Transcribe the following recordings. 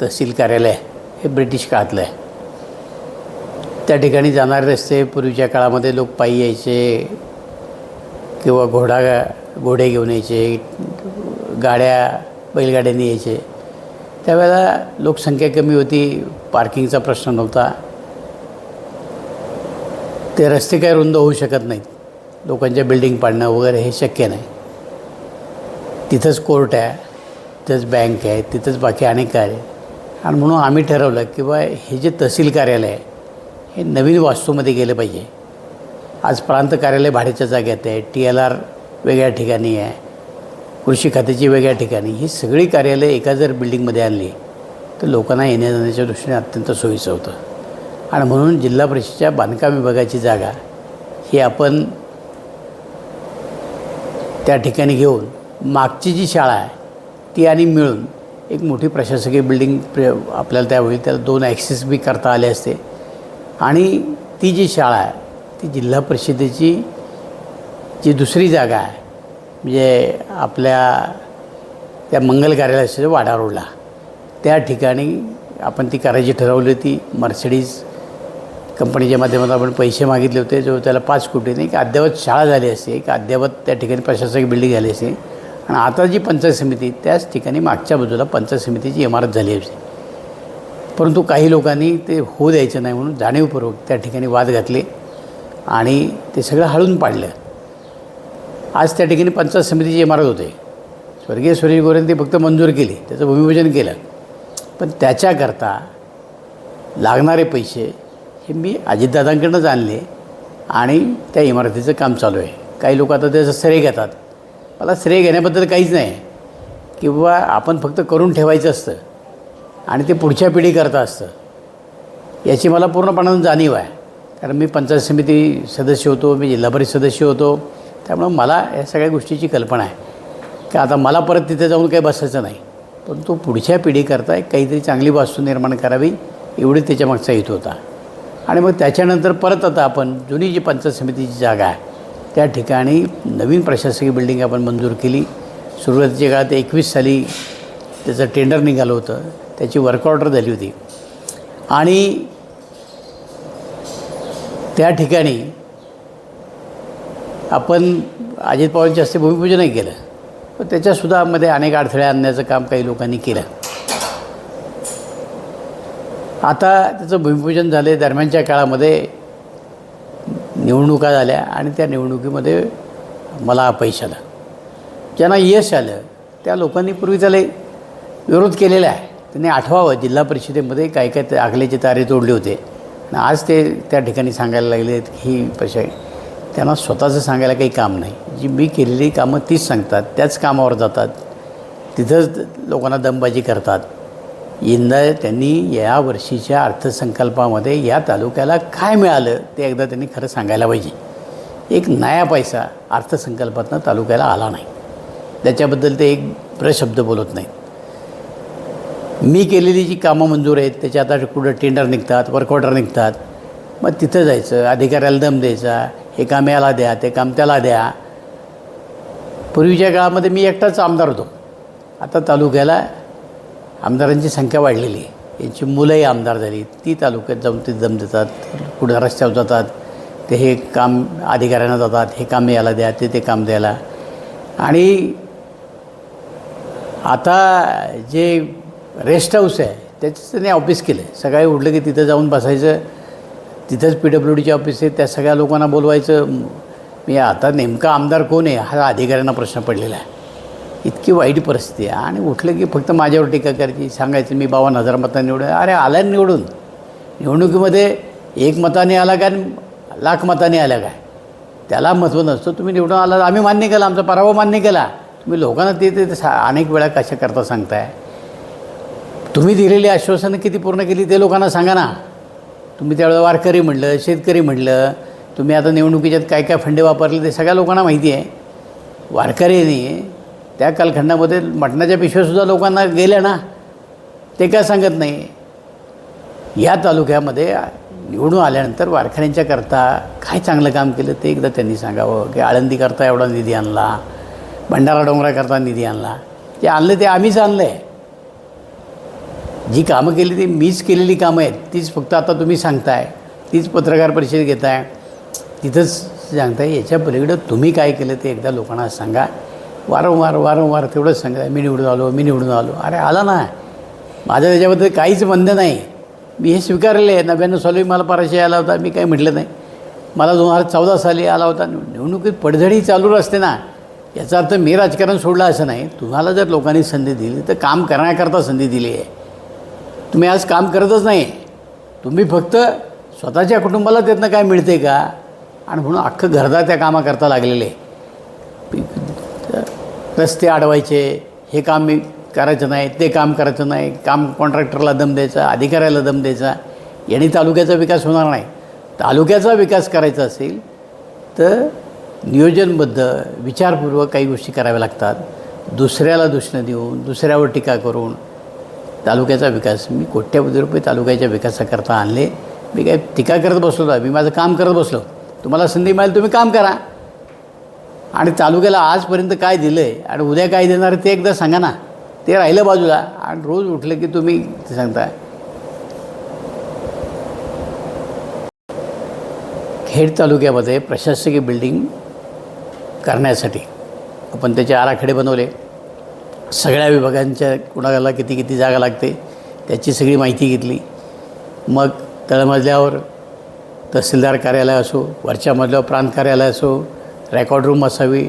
तहसील कार्यालय हे ब्रिटिश काळातलं आहे. त्या ठिकाणी जाणारे रस्ते पूर्वीच्या काळामध्ये लोक पायी यायचे किंवा घोडा घोडे घेऊन यायचे गाड्या बैलगाड्यांनी यायचे. त्यावेळेला लोकसंख्या कमी होती पार्किंगचा प्रश्न नव्हता. ते रस्ते काय रुंद होऊ शकत नाहीत. लोकांच्या बिल्डिंग पाडणं वगैरे हे शक्य नाही. तिथंच कोर्ट आहे तिथंच बँक आहे तिथंच बाकी अनेक कार्य आहे. आणि म्हणून आम्ही ठरवलं की बा हे जे तहसील कार्यालय आहे हे नवीन वास्तूमध्ये गेलं पाहिजे. आज प्रांत कार्यालय भाड्याच्या जाग्यात आहे टी एल आर वेगळ्या ठिकाणी आहे कृषी खात्याची वेगळ्या ठिकाणी ही सगळी कार्यालय एका जर बिल्डिंगमध्ये आणली तर लोकांना येण्या जाण्याच्या दृष्टीने अत्यंत सोयीचं होतं. आणि म्हणून जिल्हा परिषदेच्या बांधकाम विभागाची जागा ही आपण त्या ठिकाणी घेऊन मागची जी शाळा आहे ती आणि मिळून एक मोठी प्रशासकीय बिल्डिंग प्र आपल्याला त्यावेळी त्याला दोन ॲक्सेस बी करता आले असते. आणि ती जी शाळा आहे ती जिल्हा परिषदेची जी दुसरी जागा आहे म्हणजे आपल्या त्या मंगल कार्यालयाच्या वाडा रोडला त्या ठिकाणी आपण ती करायची ठरवली होती. मर्सिडीज कंपनीच्या माध्यमातून आपण पैसे मागितले होते. जो त्याला पाच कोटीने एक अद्ययावत शाळा झाली असते. एक अद्ययावत त्या ठिकाणी प्रशासकीय बिल्डिंग झाली असते. आणि आता जी पंचायत समिती त्याच ठिकाणी मागच्या बाजूला पंचायत समितीची इमारत झाली होती परंतु काही लोकांनी ते होऊ द्यायचं नाही म्हणून जाणीवपूर्वक त्या ठिकाणी वाद घातले आणि ते सगळं हळून पाडलं. आज त्या ठिकाणी पंचायत समितीची इमारत होते. स्वर्गीय सुरेश गोरेंनी ती फक्त मंजूर केली त्याचं भूमिपूजन केलं. पण त्याच्याकरता लागणारे पैसे हे मी अजितदादांकडनंच आणले आणि त्या इमारतीचं काम चालू आहे. काही लोक आता त्याचं श्रेय घेतात. मला श्रेय घेण्याबद्दल काहीच नाही. किंवा आपण फक्त करून ठेवायचं असतं. आणि ते पुढच्या पिढीकरता असतं. याची मला पूर्णपणानं जाणीव आहे. कारण मी पंचायत समिती सदस्य होतो मी जिल्हा परिषद सदस्य होतो. त्यामुळं मला या सगळ्या गोष्टीची कल्पना आहे. की आता मला परत तिथे जाऊन काही बसायचं नाही. पण तो पुढच्या पिढीकरता एक काहीतरी चांगली वास्तू निर्माण करावी एवढी त्याच्यामागचा हेतू होता. आणि मग त्याच्यानंतर परत आता आपण जुनी जी पंचायत समितीची जागा आहे त्या ठिकाणी नवीन प्रशासकीय बिल्डिंग आपण मंजूर केली. सुरुवातीच्या काळात एकवीस साली त्याचं टेंडर निघालं होतं. त्याची वर्क ऑर्डर झाली होती. आणि त्या ठिकाणी आपण अजित पवारांच्या हस्ते भूमिपूजनही केलं. पण त्याच्यासुद्धा मध्ये अनेक अडथळे आणण्याचं काम काही लोकांनी केलं. आता त्याचं भूमिपूजन झाले दरम्यानच्या काळामध्ये निवडणुका झाल्या आणि त्या निवडणुकीमध्ये मला अपयश आलं. ज्यांना यश आलं त्या लोकांनी पूर्वी त्याला विरोध केलेला आहे. त्यांनी आठवावं जिल्हा परिषदेमध्ये काय काय ते आगल्याचे तारे तोडले होते. आणि आज ते त्या ठिकाणी सांगायला लागले की ही पशा त्यांना स्वतःचं सांगायला काही काम नाही. जी मी केलेली कामं तीच सांगतात त्याच कामावर जातात. तिथंच लोकांना दमबाजी करतात. यंदा त्यांनी या वर्षीच्या अर्थसंकल्पामध्ये या तालुक्याला काय मिळालं ते एकदा त्यांनी खरं सांगायला पाहिजे. एक नया पैसा अर्थसंकल्पातनं तालुक्याला आला नाही. त्याच्याबद्दल ते एक प्रशब्द बोलत नाहीत. मी केलेली जी कामं मंजूर आहेत त्याच्या आता कुठं टेंडर निघतात वर्कऑर्डर निघतात मग तिथं जायचं अधिकाऱ्याला दम द्यायचा हे काम याला द्या ते काम त्याला द्या. पूर्वीच्या काळामध्ये मी एकटाच आमदार होतो. आता तालुक्याला आमदारांची संख्या वाढलेली आहे. यांची मुलंही आमदार झाली. ती तालुक्यात जाऊन ते दम देतात कुठं रस्त्यावर जातात ते हे काम अधिकाऱ्यांना जातात हे काम याला द्या ते ते काम द्यायला. आणि आता जे रेस्ट हाऊस आहे त्याचं त्यांनी ऑफिस केलं आहे सकाळी उठलं की तिथं जाऊन बसायचं. तिथंच पी डब्ल्यू डीचे ऑफिस आहे त्या सगळ्या लोकांना बोलवायचं. मी आता नेमका आमदार कोण आहे हा अधिकाऱ्यांना प्रश्न पडलेला आहे. इतकी वाईट परिस्थिती आहे. आणि उठलं की फक्त माझ्यावर टीका करायची सांगायचं मी बावन हजार मतांनी निवडून अरे आला निवडून. निवडणुकीमध्ये एक मताने आला काय आणि लाख मताने आला काय? त्याला महत्त्व नसतं. तुम्ही निवडून आला आम्ही मान्य केला आमचा पराभव मान्य केला. तुम्ही लोकांना ते ते सा- अनेक वेळा कशा करता सांगताय? तुम्ही दिलेली आश्वासनं किती पूर्ण केली ते लोकांना सांगा ना. तुम्ही त्यावेळेला वारकरी म्हटलं शेतकरी म्हटलं तुम्ही आता निवडणुकीच्यात काय काय फंडे वापरले ते सगळ्या लोकांना माहिती आहे. वारकरीने त्या कालखंडामध्ये मटणाच्या पिशव्यासुद्धा लोकांना गेल्या ना. ते काय सांगत नाही. या तालुक्यामध्ये निवडून आल्यानंतर वारकऱ्यांच्या करता काय चांगलं काम केलं ते एकदा त्यांनी सांगावं. की आळंदीकरता एवढा निधी आणला. भंडारा डोंगराकरता निधी आणला. जे आणलं ते आम्हीच आणलं आहे जी कामं केली ती मीच केलेली कामं आहेत. तीच फक्त आता तुम्ही सांगताय. तीच पत्रकार परिषद घेताय. तिथंच सांगताय. याच्या पलीकडं तुम्ही काय केलं ते एकदा लोकांना सांगा. वारंवार वारंवार तेवढंच आहे मी निवडून आलो मी निवडून आलो. अरे आला ना. माझं त्याच्याबद्दल काहीच बंध नाही. मी हे स्वीकारले. आहे नव्याण्णव साली मला पराशय आला होता. मी काही म्हटलं नाही. मला दोन हजार चौदा साली आला होता. निवडणुकीत पडझडी चालू असते ना याचा अर्थ मी राजकारण सोडलं असं नाही. तुम्हाला जर लोकांनी संधी दिली तर काम करण्याकरता संधी दिली आहे. तुम्ही आज काम करतच नाही. तुम्ही फक्त स्वतःच्या कुटुंबाला त्यातनं काय मिळते का? आणि म्हणून अख्खं घरदार त्या कामाकरता लागलेले. रस्ते अडवायचे हे काम मी करायचं नाही ते काम करायचं नाही काम कॉन्ट्रॅक्टरला दम द्यायचा अधिकाऱ्याला दम द्यायचा याने तालुक्याचा विकास होणार नाही. तालुक्याचा विकास करायचा असेल तर नियोजनबद्ध विचारपूर्वक काही गोष्टी कराव्या लागतात. दुसऱ्याला दूषणं देऊन दुसऱ्यावर टीका करून तालुक्याचा विकास मी कोट्यवधी रुपये तालुक्याच्या विकासाकरता आणले. मी काय टीका करत बसलो मी माझं काम करत बसलो. तुम्हाला संधी मिळेल तुम्ही काम करा. आणि तालुक्याला आजपर्यंत काय दिलं आहे आणि उद्या काय देणार ते एकदा सांगा ना. ते राहिलं बाजूला आणि रोज उठलं की तुम्ही ते सांगता खेड तालुक्यामध्ये प्रशासकीय बिल्डिंग करण्यासाठी आपण त्याचे आराखडे बनवले. सगळ्या विभागांच्या कुणाला किती किती जागा लागते त्याची सगळी माहिती घेतली. मग तळमजल्यावर तहसीलदार कार्यालय असो वरच्या मजल्यावर प्रांत कार्यालय असो रेकॉर्ड रूम असावी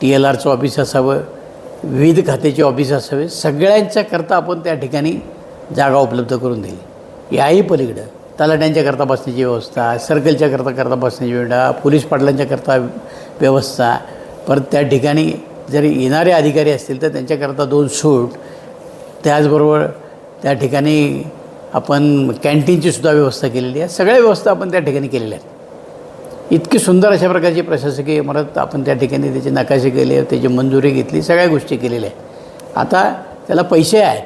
टी एल आरचं ऑफिस असावं विविध खात्याची ऑफिस असावे सगळ्यांच्याकरता आपण त्या ठिकाणी जागा उपलब्ध करून दिली. याही पलीकडं तलाट्यांच्याकरता बसण्याची व्यवस्था सर्कलच्याकरता करता बसण्याची व्यवस्था पोलीस पाटलांच्याकरता व्यवस्था परत त्या ठिकाणी जरी येणारे अधिकारी असतील तर त्यांच्याकरता दोन सूट त्याचबरोबर त्या ठिकाणी आपण कॅन्टीनची सुद्धा व्यवस्था केलेली आहे. सगळ्या व्यवस्था आपण त्या ठिकाणी केलेल्या आहेत. इतकी सुंदर अशा प्रकारची प्रशासकीय इमारत आपण त्या ठिकाणी त्याचे नकाशे केले त्याची मंजुरी घेतली सगळ्या गोष्टी केलेल्या आहेत. आता त्याला पैसे आहेत.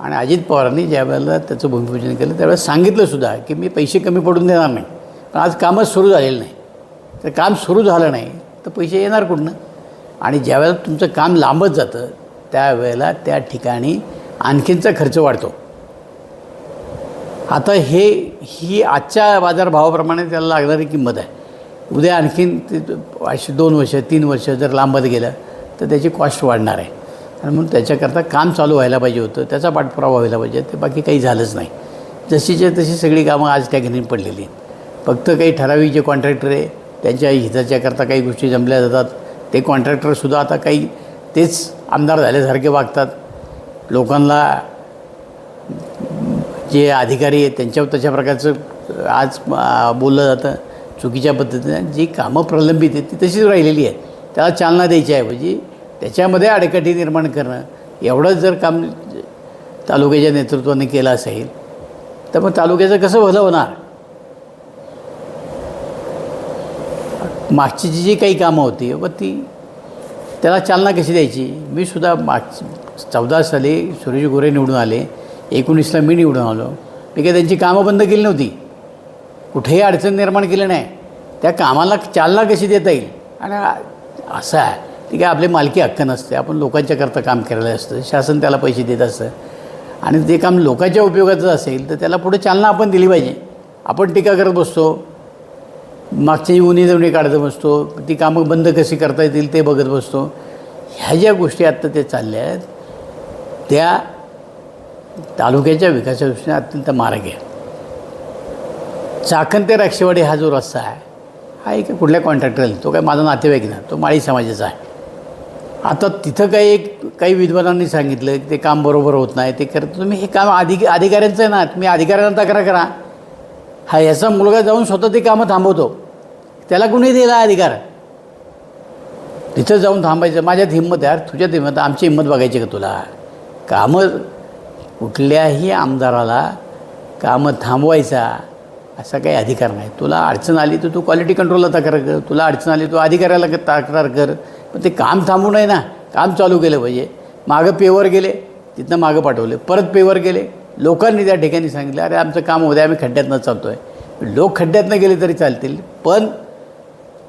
आणि अजित पवारांनी ज्या वेळेला त्याचं भूमिपूजन केलं त्यावेळेस सांगितलंसुद्धा की मी पैसे कमी पडून देणार नाही. पण आज कामच सुरू झालेलं नाही. तर काम सुरू झालं नाही तर पैसे येणार कुठनं? आणि ज्यावेळेला तुमचं काम लांबत जातं त्यावेळेला त्या ठिकाणी आणखीनचा खर्च वाढतो. आता हे ही आजच्या बाजारभावाप्रमाणे त्याला लागणारी किंमत आहे. उद्या आणखीन ते अशी दोन वर्ष तीन वर्ष जर लांबत गेलं तर त्याची कॉस्ट वाढणार आहे. आणि म्हणून त्याच्याकरता काम चालू व्हायला पाहिजे होतं. त्याचा पाठपुरावा व्हायला पाहिजे. ते बाकी काही झालंच नाही. जशीच्या तशी सगळी कामं आज त्या घेऊन पडलेली आहेत. फक्त काही ठराविक जे कॉन्ट्रॅक्टर आहे त्यांच्या हिताच्याकरता काही गोष्टी जमल्या जातात. ते कॉन्ट्रॅक्टरसुद्धा आता काही तेच आमदार झाल्यासारखे वागतात. लोकांना जे अधिकारी आहेत त्यांच्यावर तशा प्रकारचं आज बोललं जातं. चुकीच्या पद्धतीने जी कामं प्रलंबित आहेत ती तशीच राहिलेली आहेत. त्याला चालना द्यायची आहे म्हणजे त्याच्यामध्ये अडकटी निर्माण करणं एवढंच जर काम तालुक्याच्या नेतृत्वाने केलं असेल तर मग तालुक्याचं कसं भलं होणार? मागची जी जी काही कामं होती व ती त्याला चालना कशी द्यायची? मी सुद्धा माग चौदा साली सुरेश गोरे निवडून आले एकोणीसला मी निवडून आलो. मी काही त्यांची कामं बंद केली नव्हती. कुठेही अडचण निर्माण केली नाही. त्या कामाला चालना कशी देता येईल? आणि असं आहे. ती काय आपली मालकी हक्क नसते. आपण लोकांच्याकरता काम केलेलं असतं. शासन त्याला पैसे देत असतं. आणि ते काम लोकांच्या उपयोगाचं असेल तर त्याला पुढे चालना आपण दिली पाहिजे. आपण टीका करत बसतो. मागची उन्ही जवणी काढत बसतो. ती कामं बंद कशी करता येतील ते बघत बसतो. ह्या ज्या गोष्टी आत्ता ते चालल्या आहेत त्या तालुक्याच्या विकासाच्या दृष्टीने अत्यंत मार्ग आहे. चाकण ते राक्षेवाडी हा जो रस्ता आहे हा एक कुठल्या कॉन्ट्रॅक्टरला तो काय माझा नातेवाईक ना तो माळी समाजाचा आहे. आता तिथं काही एक काही विद्वानांनी सांगितलं की ते काम बरोबर होत नाही ते करत तुम्ही हे काम अधिक अधिकाऱ्यांचं आहे ना तुम्ही अधिकाऱ्यांना तक्रार करा. हा याचा मुलगा जाऊन स्वतः ते कामं थांबवतो. त्याला कुणी दिला अधिकार? तिथं जाऊन थांबायचं माझ्यात हिंमत आहे यार तुझ्यात हिंमत आमची हिंमत बघायची का तुला? कामं कुठल्याही आमदाराला कामं थांबवायचा. असा काही अधिकार नाही. तुला अडचण आली तर तू क्वालिटी कंट्रोलला तक्रार कर. तुला अडचण आली तू अधिकाऱ्याला तक्रार कर. पण ते काम थांबू नये ना. काम चालू केलं पाहिजे. मागं पेवर गेले तिथनं मागं पाठवले. परत पेवर गेले. लोकांनी त्या ठिकाणी सांगितलं अरे आमचं काम उद्या आम्ही खड्ड्यातनं चालतो आहे लोक खड्ड्यातनं गेले तरी चालतील पण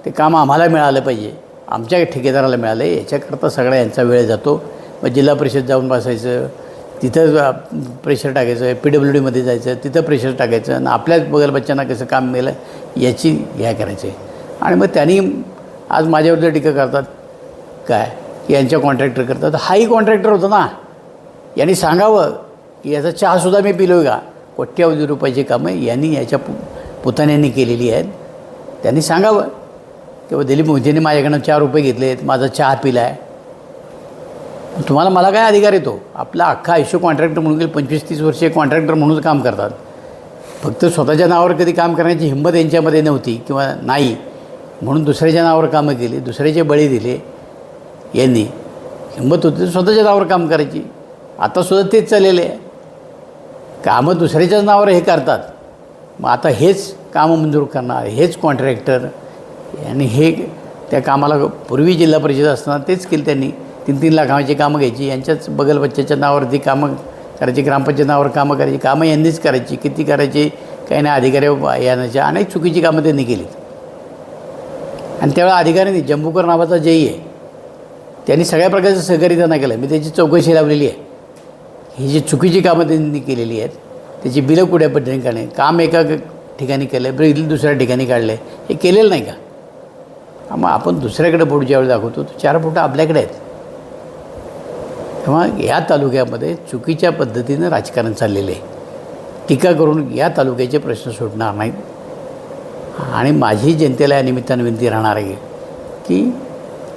ते काम आम्हाला मिळालं पाहिजे. आमच्या ठेकेदाराला मिळालं आहे याच्याकरता सगळा यांचा वेळ जातो. मग जिल्हा परिषद जाऊन बसायचं. तिथं प्रेशर टाकायचं आहे पी डब्ल्यू डीमध्ये जायचं तिथं प्रेशर टाकायचं आणि आपल्याच बगल बच्चांना कसं काम मिळेल याची ह्या करायची. आणि मग त्यांनी आज माझ्यावर टीका करतात. काय? की यांच्या कॉन्ट्रॅक्टर करतात. हाही कॉन्ट्रॅक्टर होता ना. यांनी सांगावं की याचा चहासुद्धा मी पिलो आहे का? कोट्यावधी रुपयाची कामं यांनी याच्या पु पुतण्यांनी केलेली आहेत. त्यांनी सांगावं. किंवा दिलीप मोदींनी माझ्याकडनं चार रुपये घेतले आहेत माझा चहा पिला आहे तुम्हाला मला काय अधिकार येतो? आपला अख्खा आयुष्य कॉन्ट्रॅक्टर म्हणून गेले पंचवीस तीस वर्षे कॉन्ट्रॅक्टर म्हणून काम करतात. फक्त स्वतःच्या नावावर कधी काम करण्याची हिंमत यांच्यामध्ये नव्हती किंवा नाही म्हणून दुसऱ्याच्या नावावर कामं केली दुसऱ्याचे बळी दिले यांनी. हिंमत होती तर स्वतःच्या नावावर काम करायची. आतासुद्धा तेच चाललेले आहे. कामं दुसऱ्याच्याच नावावर हे करतात. मग आता हेच कामं मंजूर करणार हेच कॉन्ट्रॅक्टर आणि हे त्या कामाला पूर्वी जिल्हा परिषद असताना तेच केलं त्यांनी. तीन तीन लाखाची कामं घ्यायची यांच्याच बगल बच्च्याच्या नावावरती कामं करायची ग्रामपंचायत नावावर कामं करायची कामं यांनीच करायची किती करायची काही नाही अधिकारी यांच्या अनेक चुकीची कामं त्यांनी केलीत आणि त्यावेळेला अधिकाऱ्यांनी जंबूकर नावाचा जेई आहे त्यांनी सगळ्या प्रकारचं सहकार्य त्यांना केलं. मी त्याची चौकशी लावलेली आहे. ही जी चुकीची कामं त्यांनी केलेली आहेत त्याची बिलं कुठ्या पद्धतीने काढणे काम एका ठिकाणी केलं बिल दुसऱ्या ठिकाणी काढलं हे केलेलं नाही का? मग आपण दुसऱ्याकडे बोट ज्यावेळी दाखवतो तो चार बोटं आपल्याकडे आहेत. तेव्हा या तालुक्यामध्ये चुकीच्या पद्धतीनं राजकारण चाललेलं आहे. टीका करून या तालुक्याचे प्रश्न सुटणार नाहीत. आणि माझी जनतेला या निमित्तानं विनंती राहणार आहे की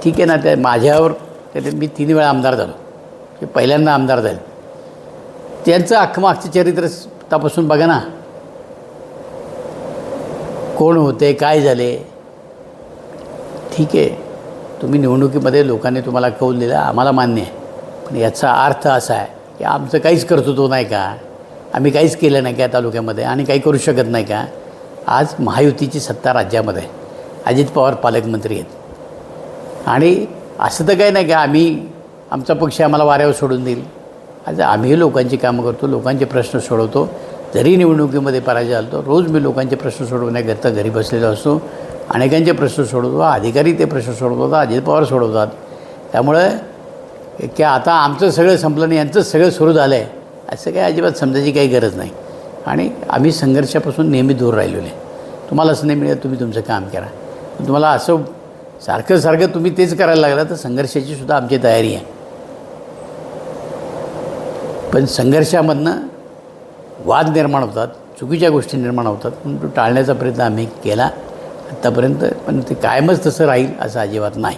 ठीक आहे ना त्या माझ्यावर त्यात मी तीन वेळा आमदार झालो. ते पहिल्यांदा आमदार झाले. त्यांचं अख्खमागचं चरित्र तपासून बघा ना. कोण होते काय झाले? ठीक आहे. तुम्ही निवडणुकीमध्ये लोकांनी तुम्हाला कौल दिला आम्हाला मान्य आहे. पण याचा अर्थ असा आहे की आमचं काहीच कर्तृत्व नाही का? आम्ही काहीच केलं नाही का तालुक्यामध्ये आणि काही करू शकत नाही का? आज महायुतीची सत्ता राज्यामध्ये आहे. अजित पवार पालकमंत्री आहेत. आणि असं तर काही नाही का? आम्ही आमचा पक्ष आम्हाला वाऱ्यावर सोडून देईल. आज आम्ही लोकांची कामं करतो लोकांचे प्रश्न सोडवतो. जरी निवडणुकीमध्ये पराजय झालो रोज मी लोकांचे प्रश्न सोडवण्याकरता घरी बसलेलो असतो. अनेकांचे प्रश्न सोडवतो अधिकारी ते प्रश्न सोडवतात अजित पवार सोडवतात. त्यामुळं की आता आमचं सगळं संपलं नाही यांचं सगळं सुरू झालं आहे असं काही अजिबात समजायची काही गरज नाही. आणि आम्ही संघर्षापासून नेहमी दूर राहिलेलो आहे. तुम्हाला असं नाही मिळत तुम्ही तुमचं काम करा. तुम्हाला असं सारखं सारखं तुम्ही तेच करायला लागला तर संघर्षाची सुद्धा आमची तयारी आहे. पण संघर्षामधनं वाद निर्माण होतात चुकीच्या गोष्टी निर्माण होतात म्हणून तो टाळण्याचा प्रयत्न आम्ही केला आत्तापर्यंत पण ते कायमच तसं राहील असं अजिबात नाही.